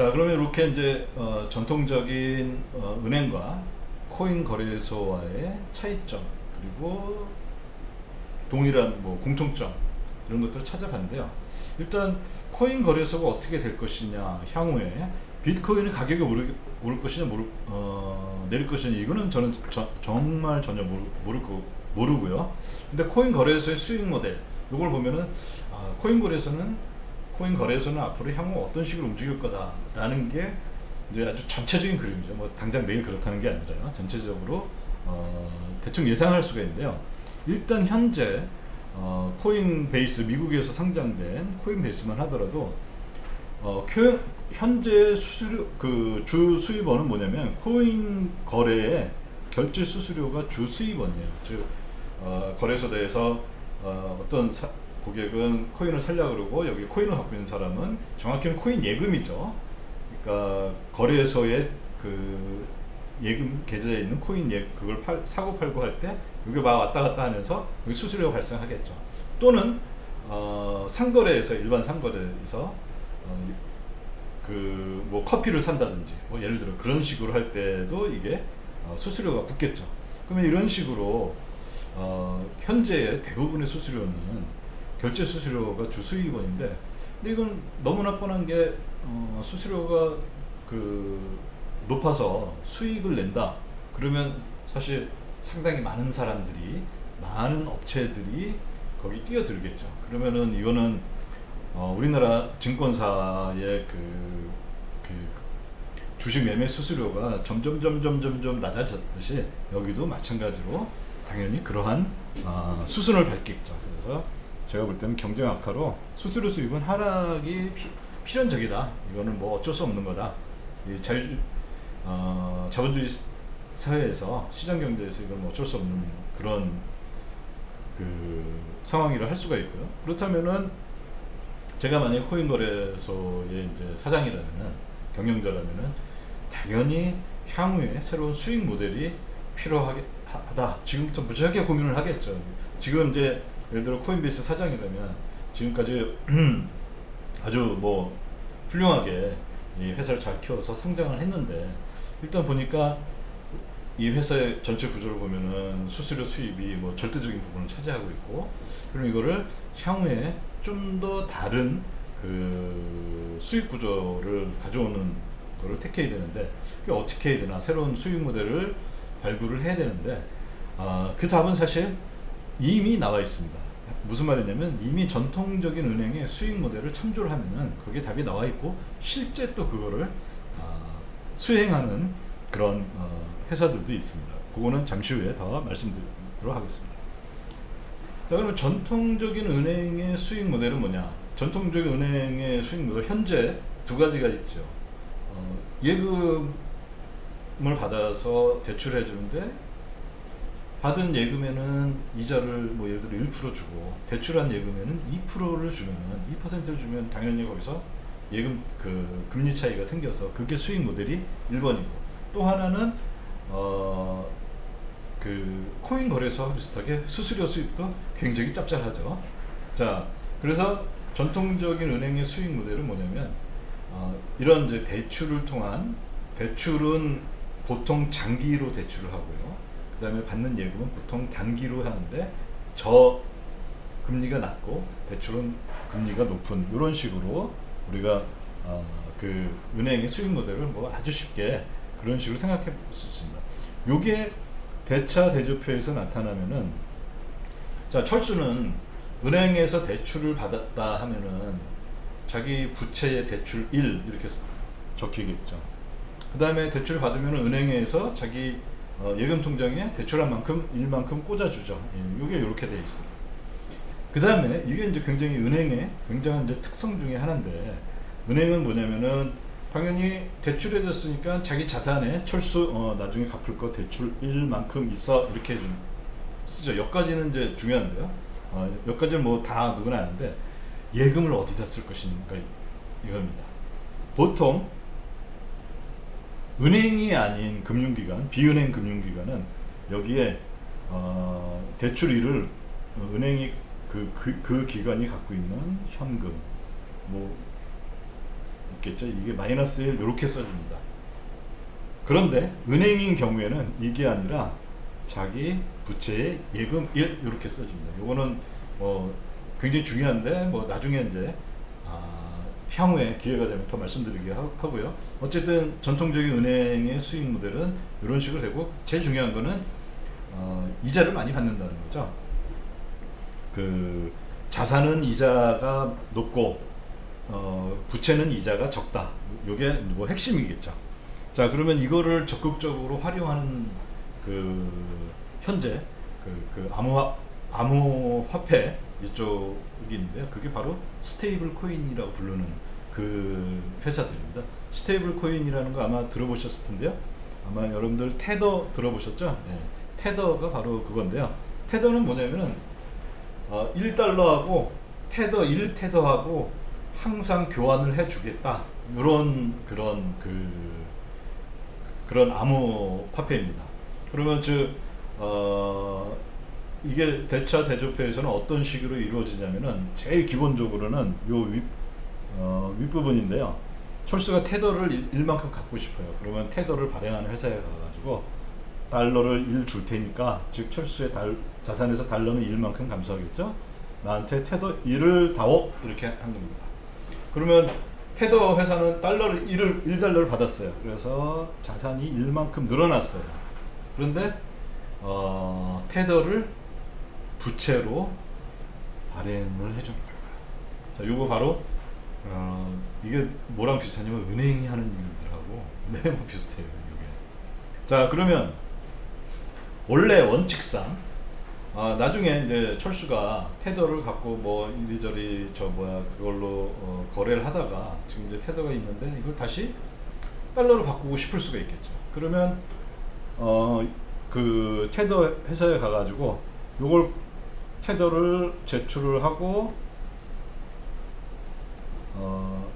자 그러면 이렇게 이제 어, 전통적인 어, 은행과 코인 거래소와의 차이점 그리고 동일한 뭐 공통점 이런 것들을 찾아봤는데요. 일단 코인 거래소가 어떻게 될 것이냐 향후에 비트코인의 가격이 오르, 오를 것이냐 모르, 어, 내릴 것이냐 이거는 저는 저, 정말 전혀 모르, 모르고 모르고요. 근데 코인 거래소의 수익 모델 이걸 보면은 아, 코인 거래소는 코인 거래소는 앞으로 향후 어떤 식으로 움직일 거다라는 게 이제 아주 전체적인 그림이죠. 뭐 당장 내일 그렇다는 게 아니라요. 전체적으로 어, 대충 예상할 수가 있는데요. 일단 현재 어, 코인 베이스 미국에서 상장된 코인 베이스만 하더라도 어, 교, 현재 수수료 그 주 수입원은 뭐냐면 코인 거래의 결제 수수료가 주 수입원이에요. 즉 어, 거래소대에서 어, 어떤 사, 고객은 코인을 살려 그러고 여기 코인을 갖고 있는 사람은 정확히는 코인 예금이죠. 그러니까 거래소에 그 예금 계좌에 있는 코인 예 그걸 팔, 사고 팔고 할때 이게 막 왔다 갔다 하면서 여기 수수료가 발생하겠죠. 또는 어, 상거래에서 일반 상거래에서 어, 그뭐 커피를 산다든지 뭐 예를 들어 그런 식으로 할 때도 이게 어, 수수료가 붙겠죠. 그러면 이런 식으로 어, 현재 대부분의 수수료는 결제 수수료가 주 수익원인데 근데 이건 너무나 뻔한 게 어, 수수료가 그 높아서 수익을 낸다. 그러면 사실 상당히 많은 사람들이 많은 업체들이 거기 뛰어들겠죠. 그러면은 이거는 어, 우리나라 증권사의 그, 그 주식 매매 수수료가 점점 점점 점점 낮아졌듯이 여기도 마찬가지로 당연히 그러한 어, 수순을 밟겠죠. 그래서 제가 볼 때는 경쟁 악화로 수수료 수입은 하락이 피, 필연적이다. 이거는 뭐 어쩔 수 없는 거다. 이 자유 어, 자본주의 사회에서 시장 경제에서 이건 어쩔 수 없는 그런 그 상황이라 할 수가 있고요. 그렇다면은 제가 만약 코인 거래소의 이제 사장이라면은 경영자라면은 당연히 향후에 새로운 수익 모델이 필요하다. 지금부터 무지하게 고민을 하겠죠. 지금 이제 예를 들어 코인베이스 사장이라면 지금까지 아주 뭐 훌륭하게 이 회사를 잘 키워서 성장을 했는데 일단 보니까 이 회사의 전체 구조를 보면은 수수료 수입이 뭐 절대적인 부분을 차지하고 있고 그럼 이거를 향후에 좀 더 다른 그 수익 구조를 가져오는 거를 택해야 되는데 그게 어떻게 해야 되나 새로운 수익 모델을 발굴을 해야 되는데 아, 그 답은 사실 이미 나와 있습니다. 무슨 말이냐면 이미 전통적인 은행의 수익 모델을 참조를 하면은 거기에 답이 나와 있고 실제 또 그거를 아, 수행하는 그런 어, 회사들도 있습니다. 그거는 잠시 후에 더 말씀드리도록 하겠습니다. 자, 그러면 전통적인 은행의 수익 모델은 뭐냐? 전통적인 은행의 수익 모델 현재 두 가지가 있죠. 어, 예금을 받아서 대출해 주는데 받은 예금에는 이자를 뭐 예를 들어 1% 주고 대출한 예금에는 2%를 주면 2%를 주면 당연히 거기서 예금 그 금리 차이가 생겨서 그게 수익 모델이 1번이고 또 하나는 어 그 코인 거래소와 비슷하게 수수료 수입도 굉장히 짭짤하죠. 자, 그래서 전통적인 은행의 수익 모델은 뭐냐면 어, 이런 이제 대출을 통한 대출은 보통 장기로 대출을 하고요. 그다음에 받는 예금은 보통 단기로 하는데 저 금리가 낮고 대출은 금리가 높은 이런 식으로 우리가 어, 그 은행의 수익 모델을 뭐 아주 쉽게 그런 식으로 생각해 볼 수 있습니다. 요게 대차 대조표에서 나타나면은 자 철수는 은행에서 대출을 받았다 하면은 자기 부채의 대출 1 이렇게 적히겠죠. 그 다음에 대출을 받으면 은행에서 자기 어, 예금 통장에 대출한 만큼 일만큼 꽂아주죠. 예, 이게 이렇게 돼 있어요. 그 다음에 이게 이제 굉장히 은행의 굉장한 이제 특성 중에 하나인데 은행은 뭐냐면은 당연히 대출해줬으니까 자기 자산에 철수 어, 나중에 갚을 거 대출 일만큼 있어 이렇게 좀 쓰죠. 여기까지는 이제 중요한데요. 어, 여기까지는 뭐 다 누구나 아는데 예금을 어디다 쓸 것인가 이겁니다. 보통 은행이 아닌 금융기관, 비은행 금융기관은 여기에 어, 어, 은행이 그, 그, 그 기관이 갖고 있는 현금, 뭐 있겠죠. 이게 마이너스 1 이렇게 써줍니다. 그런데 은행인 경우에는 이게 아니라 자기 부채의 예금 1 이렇게 써줍니다. 요거는 뭐 굉장히 중요한데 뭐 나중에 이제 아, 향후에 기회가 되면 더 말씀드리게 하- 하고요. 어쨌든 전통적인 은행의 수익 모델은 이런 식으로 되고 제일 중요한 거는 어, 이자를 많이 받는다는 거죠. 그 자산은 이자가 높고 어, 부채는 이자가 적다. 요게 뭐 핵심이겠죠. 자 그러면 이거를 적극적으로 활용하는 그 현재 그, 그 암호화 암호화폐 이쪽이 있는데요. 그게 바로 스테이블 코인이라고 부르는 그 회사들입니다. 스테이블 코인이라는 거 아마 들어보셨을 텐데요. 아마 여러분들 테더 들어보셨죠? 네. 테더가 바로 그건데요. 테더는 뭐냐면은 어, 1달러하고 테더 1테더하고 항상 교환을 해주겠다. 이런 그런 그 그런 암호 화폐입니다. 그러면 즉 어, 이게 대차 대조표에서는 어떤 식으로 이루어지냐면은 제일 기본적으로는 요 윗, 어, 윗부분인데요. 철수가 테더를 일- 일만큼 갖고 싶어요. 그러면 테더를 발행하는 회사에 가가지고 달러를 1 줄 테니까 즉 철수의 달, 자산에서 달러는 1만큼 감소하겠죠. 나한테 테더 1을 다오 이렇게 한 겁니다. 그러면 테더 회사는 달러를 1을 1달러를 받았어요. 그래서 자산이 1만큼 늘어났어요. 그런데 어, 테더를 부채로 발행을 해준 거예요. 자, 요거 바로 어, 이게 뭐랑 비슷하냐면 은행이 하는 일들하고 매우 비슷해요. 이게. 자 그러면 원래 원칙상 아, 나중에 이제 철수가 테더를 갖고 뭐 이리저리 저 뭐야 그걸로 어, 거래를 하다가 지금 이제 테더가 있는데 이걸 다시 달러로 바꾸고 싶을 수가 있겠죠. 그러면 어 그 테더 회사에 가가지고 요걸 테더를 제출을 하고 어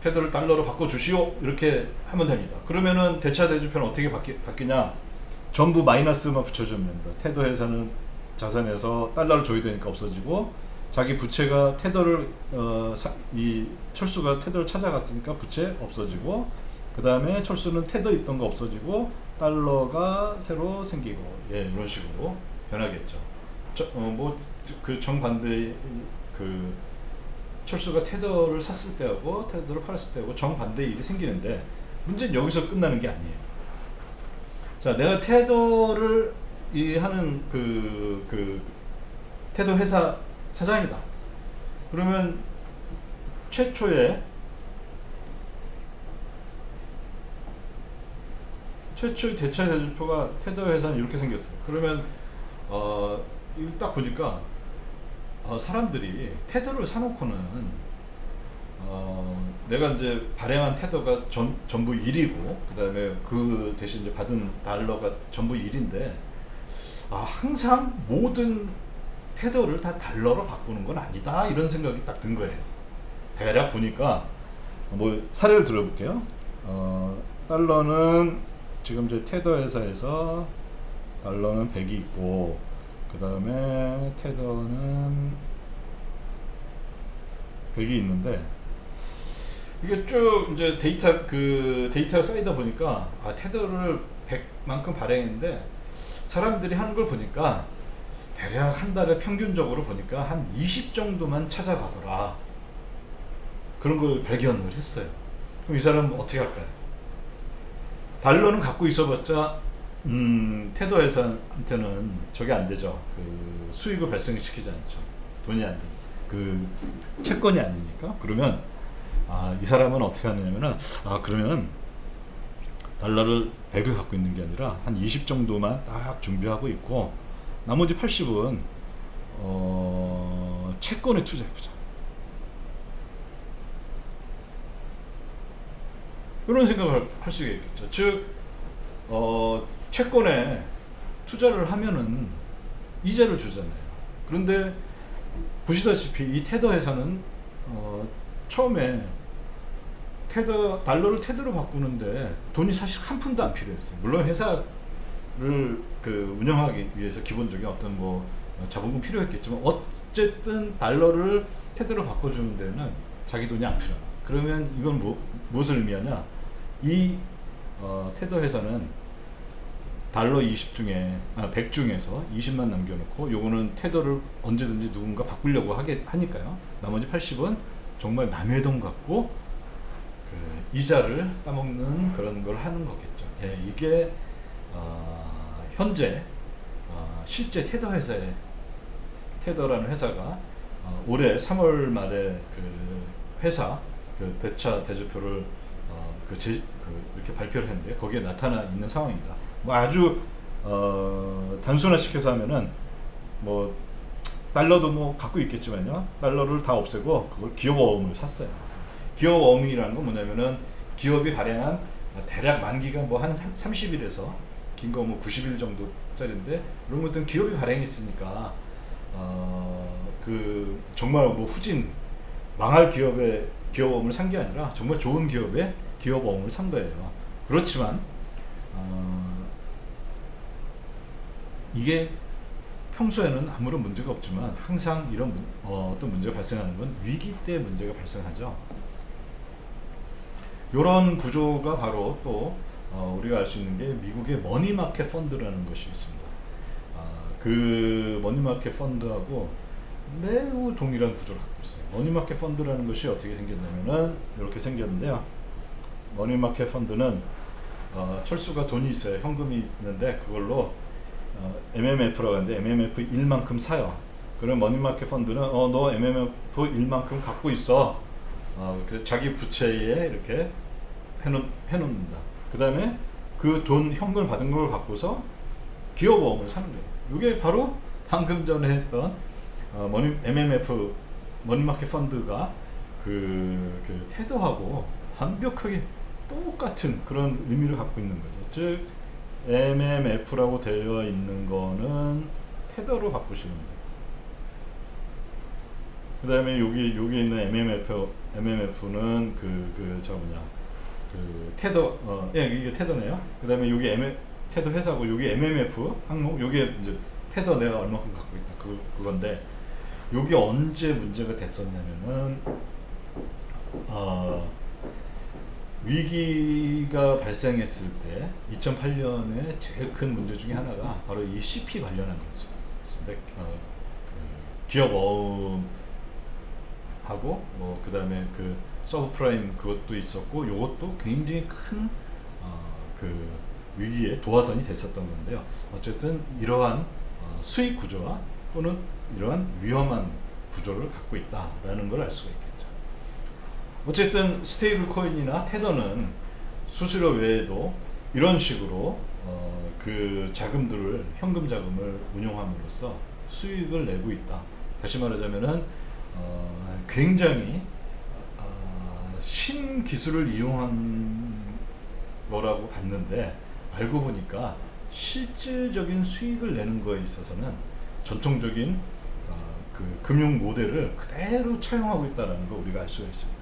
테더를 달러로 바꿔 주시오 이렇게 하면 됩니다. 그러면은 대차 대조표는 어떻게 바뀌, 바뀌 냐? 전부 마이너스만 붙여주면 됩니다. 테더 회사는 자산에서 달러를 줘야 되니까 없어지고 자기 부채가 테더를 어, 사, 이 철수가 테더를 찾아갔으니까 부채 없어지고 그 다음에 철수는 테더 있던 거 없어지고 달러가 새로 생기고 예 이런 식으로 변하겠죠. 어, 뭐그 정반대 그 철수가 테더를 샀을 때하고 테더를 팔았을 때하고 정반대의 일이 생기는데 문제는 여기서 끝나는 게 아니에요. 자, 내가 테더를 이 하는 그, 그 테더 회사 사장이다. 그러면 최초에 최초의 대차 대조표가 테더 회사는 이렇게 생겼어요. 그러면 어, 딱 보니까 어, 사람들이 테더를 사놓고는 어, 내가 이제 발행한 테더가 전, 전부 1이고 그다음에 그 대신 이제 받은 달러가 전부 1인데 아, 항상 모든 테더를 다 달러로 바꾸는 건 아니다 이런 생각이 딱 든 거예요. 대략 보니까 뭐 사례를 들어볼게요. 어, 달러는 지금 이제 테더 회사에서 달러는 100이 있고 그 다음에 테더는 100이 있는데 이게 쭉 이제 데이터 그 데이터가 쌓이다 보니까 아 테더를 100만큼 발행했는데 사람들이 하는 걸 보니까 대략 한 달에 평균적으로 보니까 한 20 정도만 찾아가더라 그런 걸 발견을 했어요. 그럼 이 사람은 어떻게 할까요? 달러는 갖고 있어봤자 음, 회사한테는 저게 안 되죠. 그 수익을 발생시키지 않죠. 돈이 안 돼. 그 채권이 아니니까. 그러면 아, 이 사람은 어떻게 하느냐면은 아, 그러면 달러를 100을 갖고 있는 게 아니라 한 20 정도만 딱 준비하고 있고 나머지 80은 어, 채권에 투자해 보자. 이런 생각을 할 수 있겠죠. 즉, 어, 채권에 투자를 하면은 이자를 주잖아요. 그런데 보시다시피 이 테더 회사는 어, 처음에 테더 달러를 테더로 바꾸는데 돈이 사실 한 푼도 안 필요했어요. 물론 회사를 그 운영하기 위해서 기본적인 어떤 뭐 자본금 필요했겠지만 어쨌든 달러를 테더로 바꿔주는 데는 자기 돈이 안 필요합니다. 그러면 이건 뭐, 무엇을 의미하냐? 이 어, 테더 회사는 달러 20 중에 아, 100 중에서 20만 남겨놓고 요거는 테더를 언제든지 누군가 바꾸려고 하게 하니까요. 나머지 80은 정말 남의 돈 갖고 그 이자를 따먹는 그런 걸 하는 거겠죠. 예, 이게 어, 현재 어, 실제 테더 회사의 테더라는 회사가 어, 올해 3월 말에 그 회사 그 대차 대조표를 어, 그, 제, 그 이렇게 발표를 했는데 거기에 나타나 있는 상황입니다. 뭐 아주 어, 단순화시켜서 하면은 뭐 달러도 뭐 갖고 있겠지만요. 달러를 다 없애고 그걸 기업 어음을 샀어요. 기업 어음이라는 건 뭐냐면은 기업이 발행한 대략 만기가 뭐 한 30일에서 긴 거 뭐 90일 정도짜리인데 이런 것들은 기업이 발행했으니까 어, 그 정말 뭐 후진 망할 기업의 기업 어음을 산 게 아니라 정말 좋은 기업의 기업 어음을 산 거예요. 그렇지만 어, 이게 평소에는 아무런 문제가 없지만 항상 이런 문, 어, 어떤 문제가 발생하는 건 위기 때 문제가 발생하죠. 이런 구조가 바로 또 어, 우리가 알 수 있는 게 미국의 머니마켓 펀드라는 것이 있습니다. 아, 그 머니마켓 펀드하고 매우 동일한 구조를 갖고 있어요. 머니마켓 펀드라는 것이 어떻게 생겼냐면은 이렇게 생겼는데요. 머니마켓 펀드는 어, 철수가 돈이 있어요. 현금이 있는데 그걸로 어, MMF라고 하는데 MMF 1만큼 사요. 그럼 머니마켓 펀드는 어, 너 MMF 1만큼 갖고 있어. 어, 그 자기 부채에 이렇게 해놓, 해놓는다. 그 다음에 그 돈 현금을 받은 걸 갖고서 기업보험을 사는 거예요. 이게 바로 방금 전에 했던 어, 머니, MMF 머니마켓 펀드가 그, 그 테더하고 완벽하게 똑같은 그런 의미를 갖고 있는 거죠. 즉 MMF라고 되어 있는 거는 테더로 바꾸시는 거예요. 그 다음에 여기 여기 있는 MMF MMF는 그 그 저 뭐냐 그 테더 어 예 이게 테더네요. 그 다음에 여기 M 테더 회사고 여기 MMF 항목 여기 이제 테더 내가 얼마큼 갖고 있다 그 그건데 여기 언제 문제가 됐었냐면은 어 위기가 발생했을 때 2008년에 제일 큰 문제 중에 하나가 바로 이 CP 관련한 거죠. 어, 그 기업 어음하고 뭐 그다음에 그 서브프라임 그것도 있었고 요것도 굉장히 큰 어, 그 위기의 도화선이 됐었던 건데요. 어쨌든 이러한 어, 수익 구조와 또는 이러한 위험한 구조를 갖고 있다라는 걸 알 수가 있겠죠. 어쨌든 스테이블 코인이나 테더는 수수료 외에도 이런 식으로 어, 그 자금들을 현금 자금을 운용함으로써 수익을 내고 있다. 다시 말하자면은 어, 굉장히 어, 신기술을 이용한 거라고 봤는데 알고 보니까 실질적인 수익을 내는 거에 있어서는 전통적인 어, 그 금융 모델을 그대로 차용하고 있다는 거 우리가 알 수가 있습니다.